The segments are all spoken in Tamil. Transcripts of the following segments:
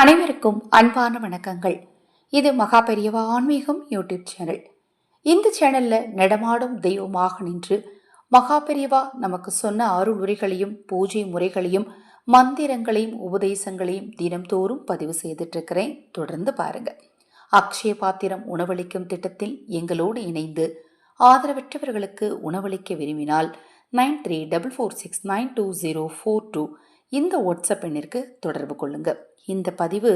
அனைவருக்கும் அன்பான வணக்கங்கள். இது மகா பெரியவா ஆன்மீகம் யூடியூப் சேனல். இந்த சேனல்ல நடமாடும் தெய்வமாக நின்று மகா பெரியவா நமக்கு சொன்ன அருள் உரைகளையும் பூஜை முறைகளையும் மந்திரங்களையும் உபதேசங்களையும் தினம்தோறும் பதிவு செய்துட்டு இருக்கிறேன் தொடர்ந்து பாருங்க. அக்ஷய பாத்திரம் உணவளிக்கும் திட்டத்தில் எங்களோடு இணைந்து ஆதரவற்றவர்களுக்கு உணவளிக்க விரும்பினால் nine three double four six nine two zero four two இந்த வாட்ஸ்அப் எண்ணிற்கு தொடர்பு கொள்ளுங்கள் இந்த பதிவு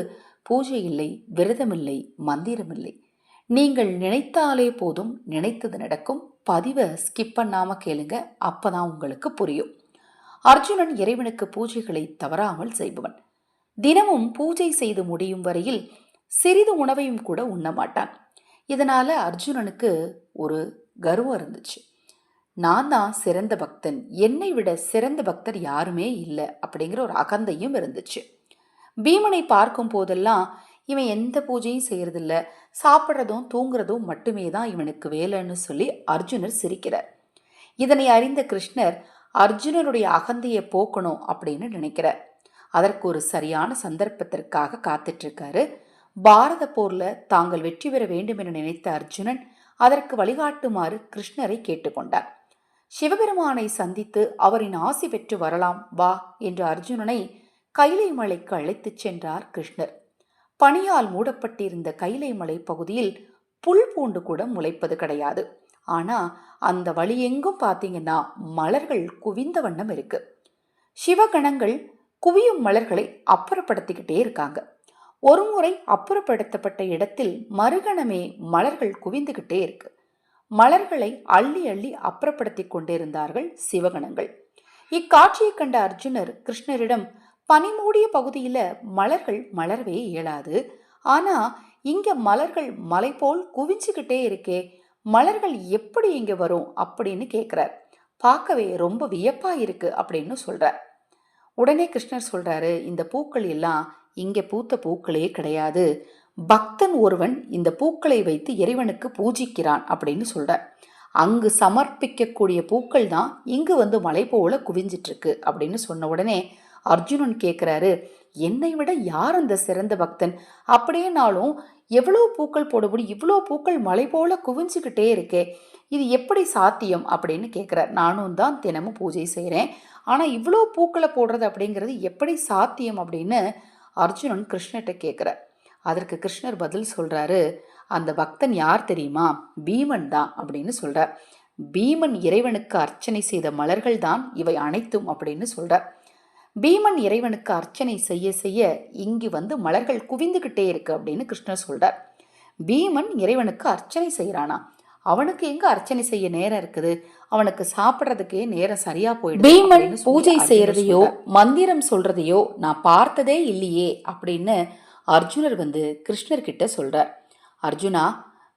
பூஜை இல்லை விரதமில்லை மந்திரமில்லை நீங்கள் நினைத்தாலே போதும் நினைத்தது நடக்கும். பதிவை ஸ்கிப் பண்ணாமல் கேளுங்க அப்போதான் உங்களுக்கு புரியும். அர்ஜுனன் இறைவனுக்கு பூஜைகளை தவறாமல் செய்பவன். தினமும் பூஜை செய்து முடியும் வரையில் சிறிது உணவையும் கூட உண்ண மாட்டான். இதனால் அர்ஜுனனுக்கு ஒரு கர்வம் இருந்துச்சு. நான் தான் சிறந்த பக்தன் என்னை விட சிறந்த பக்தர் யாருமே இல்லை அப்படிங்கிற ஒரு அகந்தையும் இருந்துச்சு. பீமனை பார்க்கும் போதெல்லாம் இவன் எந்த பூஜையும் செய்யறதில்ல. சாப்பிட்றதும் தூங்குறதும் மட்டுமே தான் இவனுக்கு வேலைன்னு சொல்லி அர்ஜுனர் சிரிக்கிறார். இதனை அறிந்த கிருஷ்ணர் அர்ஜுனனுடைய அகந்தையை போக்கணும் அப்படின்னு நினைக்கிறார். அதற்கு ஒரு சரியான சந்தர்ப்பத்திற்காக காத்துட்ருக்காரு. பாரத போர்ல தாங்கள் வெற்றி பெற வேண்டும் என நினைத்த அர்ஜுனன் அதற்கு வழிகாட்டுமாறு கிருஷ்ணரை கேட்டுக்கொண்டார். சிவபெருமானை சந்தித்து அவரின் ஆசி பெற்று வரலாம் வா என்று அர்ஜுனனை கைலை மலைக்கு அழைத்துச் சென்றார் கிருஷ்ணர். பனியால் மூடப்பட்டிருந்த கைலை மலை பகுதியில் புல் பூண்டு கூட முளைப்பது கிடையாது. ஆனா அந்த வழி எங்கும் பார்த்தீங்கன்னா மலர்கள் குவிந்த வண்ணம் இருக்கு. சிவகணங்கள் குவியும் மலர்களை அப்புறப்படுத்திக்கிட்டே இருக்காங்க. ஒரு முறை அப்புறப்படுத்தப்பட்ட இடத்தில் மறுகணமே மலர்கள் குவிந்துகிட்டே இருக்கு. மலர்களை அள்ளி அள்ளி அப்புறப்படுத்தி கொண்டிருந்தார்கள் சிவகணங்கள். இக்காட்சியை கண்ட அர்ஜுனர் கிருஷ்ணரிடம் பனிமூடிய பகுதியில் மலர்கள் மலரவே இயலாது. ஆனால் இங்கே மலர்கள் மலை போல் குவிஞ்சுக்கிட்டே இருக்கே மலர்கள் எப்படி இங்கே வரும் அப்படின்னு கேட்குறார் பார்க்கவே ரொம்ப வியப்பாக இருக்குது அப்படின்னு சொல்கிறார் உடனே கிருஷ்ணர் சொல்கிறாரு இந்த பூக்கள் எல்லாம் இங்கே பூத்த பூக்களே கிடையாது. பக்தன் ஒருவன் இந்த பூக்களை வைத்து இறைவனுக்கு பூஜிக்கிறான் அப்படின்னு சொல்கிறார் அங்கு சமர்ப்பிக்கக்கூடிய பூக்கள் தான் இங்கு வந்து மலை போல குவிஞ்சிட்ருக்கு அப்படின்னு சொன்ன உடனே அர்ஜுனன் கேட்குறாரு என்னை விட யார் அந்த சிறந்த பக்தன்? அப்படியேனாலும் எவ்வளோ பூக்கள் போடுபடி இவ்வளோ பூக்கள் மலை போல குவிஞ்சுக்கிட்டே இருக்கே இது எப்படி சாத்தியம்? அப்படின்னு கேட்குறார் நானும் தான் தினமும் பூஜை செய்கிறேன் ஆனால் இவ்வளோ பூக்களை போடுறது அப்படிங்கிறது எப்படி சாத்தியம்? அப்படின்னு அர்ஜுனன் கிருஷ்ணர்கிட்ட கேட்குறார் அதற்கு கிருஷ்ணர் பதில் சொல்கிறாரு அந்த பக்தன் யார் தெரியுமா? பீமன் தான் அப்படின்னு சொல்கிறார் பீமன் இறைவனுக்கு அர்ச்சனை செய்த மலர்கள் தான் இவை அனைத்தும் அப்படின்னு சொல்கிறார் பீமன் இறைவனுக்கு அர்ச்சனை செய்ய செய்ய இங்கு வந்து மலர்கள் குவிந்துகிட்டே இருக்கு அப்படின்னு கிருஷ்ணர் சொல்றார். பீமன் இறைவனுக்கு அர்ச்சனை செய்யறானா அவனுக்கு எங்க அர்ச்சனை செய்ய நேரம் இருக்குது? அவனுக்கு சாப்பிட்றதுக்கே நேரம் சரியா போயிடும் பீமன் பூஜை செய்யறதையோ மந்திரம் சொல்றதையோ நான் பார்த்ததே இல்லையே அப்படின்னு அர்ஜுனர் வந்து கிருஷ்ணர் கிட்ட சொல்றார். அர்ஜுனா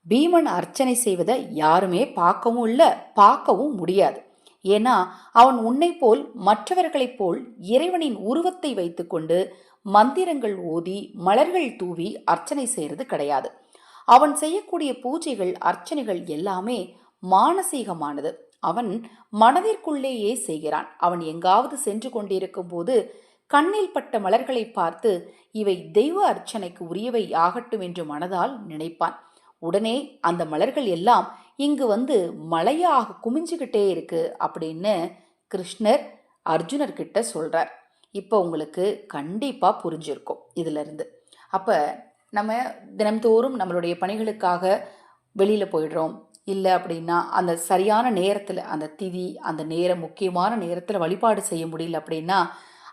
பீமன் அர்ச்சனை செய்வதை யாருமே பார்க்கவும் இல்லை பார்க்கவும் முடியாது. ஏன்னா அவன் உன்னை போல் மற்றவர்களைப் போல் இறைவனின் உருவத்தை வைத்துக்கொண்டு மந்திரங்கள் ஓதி மலர்கள் தூவி அர்ச்சனை செய்கிறது கிடையாது. அவன் செய்யக்கூடிய பூஜைகள் அர்ச்சனைகள் எல்லாமே மானசீகமானது. அவன் மனதிற்குள்ளேயே செய்கிறான். அவன் எங்காவது சென்று கொண்டிருக்கும் போது கண்ணில் பட்ட மலர்களை பார்த்து இவை தெய்வ அர்ச்சனைக்கு உரியவை ஆகட்டும் என்று மனதால் நினைப்பான். உடனே அந்த மலர்கள் எல்லாம் இங்கு வந்து மலையாக குமிஞ்சுக்கிட்டே இருக்கு அப்படின்னு கிருஷ்ணர் அர்ஜுனர்கிட்ட சொல்கிறார் இப்போ உங்களுக்கு கண்டிப்பாக புரிஞ்சிருக்கும் இதிலிருந்து. அப்போ நம்ம தினம்தோறும் நம்மளுடைய பணிகளுக்காக வெளியில் போயிடுறோம். இல்லை அப்படின்னா அந்த சரியான நேரத்தில் அந்த திதி அந்த நேரம் முக்கியமான நேரத்தில் வழிபாடு செய்ய முடியல அப்படின்னா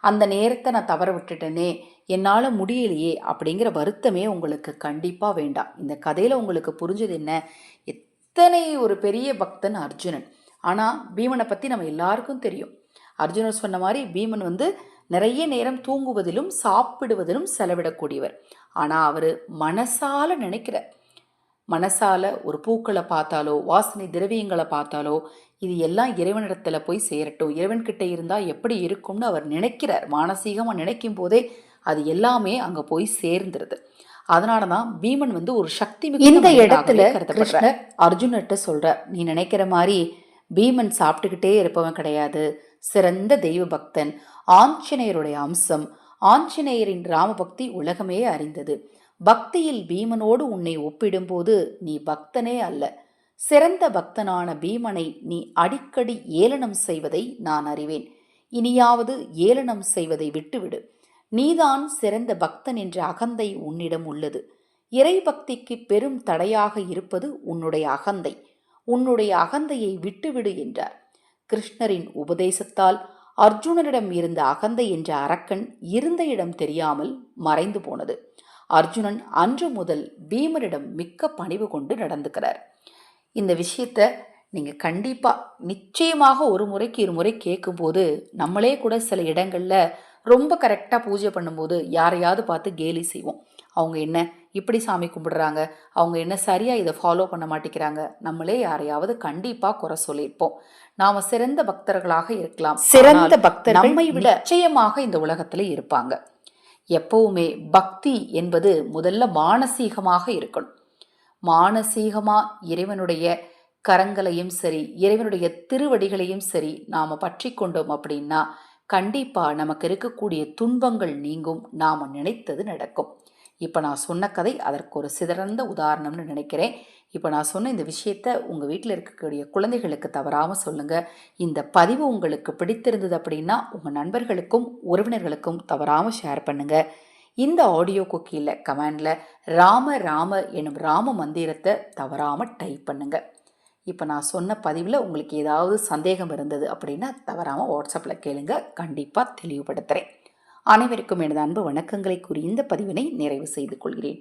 அந்த நேரத்தை நான் தவற விட்டுட்டேனே என்னால் முடியலையே அப்படிங்கிற வருத்தமே உங்களுக்கு கண்டிப்பாக வேண்டாம். இந்த கதையில் உங்களுக்கு புரிஞ்சது என்ன? அத்தனை ஒரு பெரிய பக்தன் அர்ஜுனன். ஆனால் பீமனை பற்றி நம்ம எல்லாருக்கும் தெரியும். அர்ஜுனர் சொன்ன மாதிரி பீமன் வந்து நிறைய நேரம் தூங்குவதிலும் சாப்பிடுவதிலும் செலவிடக்கூடியவர். ஆனால் அவர் மனசால நினைக்கிறார். மனசால ஒரு பூக்களை பார்த்தாலோ வாசனை திரவியங்களை பார்த்தாலோ இது எல்லாம் இறைவனிடத்தில் போய் சேரட்டும். இறைவன்கிட்ட இருந்தால் எப்படி இருக்கும்னு அவர் நினைக்கிறார். மானசீகமாக நினைக்கும் போதே அது எல்லாமே அங்கே போய் சேர்ந்துருது. அதனால தான் பீமன் வந்து ஒரு சக்தி இந்த இடத்துல கிருஷ்ணர் அர்ஜுனர்கிட்ட சொல்ற நீ நினைக்கிற மாதிரி பீமன் சாப்பிட்டுக்கிட்டே இருப்பவன் கிடையாது. சிறந்த தெய்வ பக்தன். ஆஞ்சநேயருடைய அம்சம். ஆஞ்சநேயரின் ராமபக்தி உலகமே அறிந்தது. பக்தியில் பீமனோடு உன்னை ஒப்பிடும்போது நீ பக்தனே அல்ல. சிறந்த பக்தனான பீமனை நீ அடிக்கடி ஏளனம் செய்வதை நான் அறிவேன். இனியாவது ஏளனம் செய்வதை விட்டுவிடு. நீதான் சிறந்த பக்தன் என்ற அகந்தை உன்னிடம் உள்ளது. இறைபக்திக்கு பெரும் தடையாக இருப்பது உன்னுடைய அகந்தை. உன்னுடைய அகந்தையை விட்டுவிடு என்றார். கிருஷ்ணரின் உபதேசத்தால் அர்ஜுனனிடம் இருந்த அகந்தை என்ற அரக்கன் இருந்த இடம் தெரியாமல் மறைந்து போனது. அர்ஜுனன் அன்று முதல் பீமனிடம் மிக்க பணிவு கொண்டு நடந்துக்கிறார். இந்த விஷயத்த நீங்கள் கண்டிப்பாக நிச்சயமாக ஒரு முறைக்கு இருமுறை கேட்கும்போது நம்மளே கூட சில இடங்களில் ரொம்ப கரெக்டாக பூஜை பண்ணும்போது யாரையாவது பார்த்து கேலி செய்வோம். அவங்க என்ன இப்படி சாமி கும்பிடுறாங்க? அவங்க என்ன சரியாக இதை ஃபாலோ பண்ண மாட்டேங்கிறாங்க? நம்மளே யாரையாவது கண்டிப்பாக குறை சொல்லியிருப்போம். நாம சிறந்த பக்தர்களாக இருக்கலாம். சிறந்த பக்தர்கள் நம்மை விட நிச்சயமாக. இந்த உலகத்தில் இருப்பாங்க. எப்பவுமே பக்தி என்பது முதல்ல மானசீகமாக இருக்கணும். மானசீகமா இறைவனுடைய கரங்களையும் சரி இறைவனுடைய திருவடிகளையும் சரி நாம பற்றி கொண்டோம் அப்படின்னா கண்டிப்பாக நமக்கு இருக்கக்கூடிய துன்பங்கள் நீங்கும். நாம் நினைத்தது நடக்கும். இப்போ நான் சொன்ன கதை அதற்கு ஒரு சிறந்த உதாரணம்னு நினைக்கிறேன். இப்போ நான் சொன்ன இந்த விஷயத்த உங்கள் வீட்டில் இருக்கக்கூடிய குழந்தைகளுக்கு தவறாமல் சொல்லுங்கள் இந்த பதிவு உங்களுக்கு பிடித்திருந்தது அப்படின்னா உங்கள் நண்பர்களுக்கும் உறவினர்களுக்கும் தவறாமல் ஷேர் பண்ணுங்கள் இந்த ஆடியோ குக்கியில் கமெண்டில் ராம ராம எனும் ராம மந்திரத்தை தவறாமல் டைப் பண்ணுங்கள் இப்போ நான் சொன்ன பதிவில் உங்களுக்கு ஏதாவது சந்தேகம் இருந்தது அப்படின்னா தவறாமல் வாட்ஸ்அப்பில் கேளுங்க. கண்டிப்பாக தெளிவுபடுத்துகிறேன். அனைவருக்கும் எனது அன்பு வணக்கங்களை கூறி இந்த பதிவினை நிறைவு செய்து கொள்கிறேன்.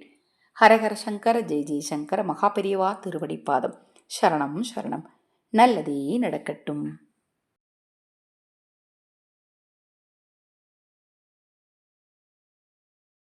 ஹரஹர சங்கர ஜெய் ஜெய்சங்கர மகாபெரியவா திருவடிப்பாதம் சரணம் சரணம். நல்லதே நடக்கட்டும்.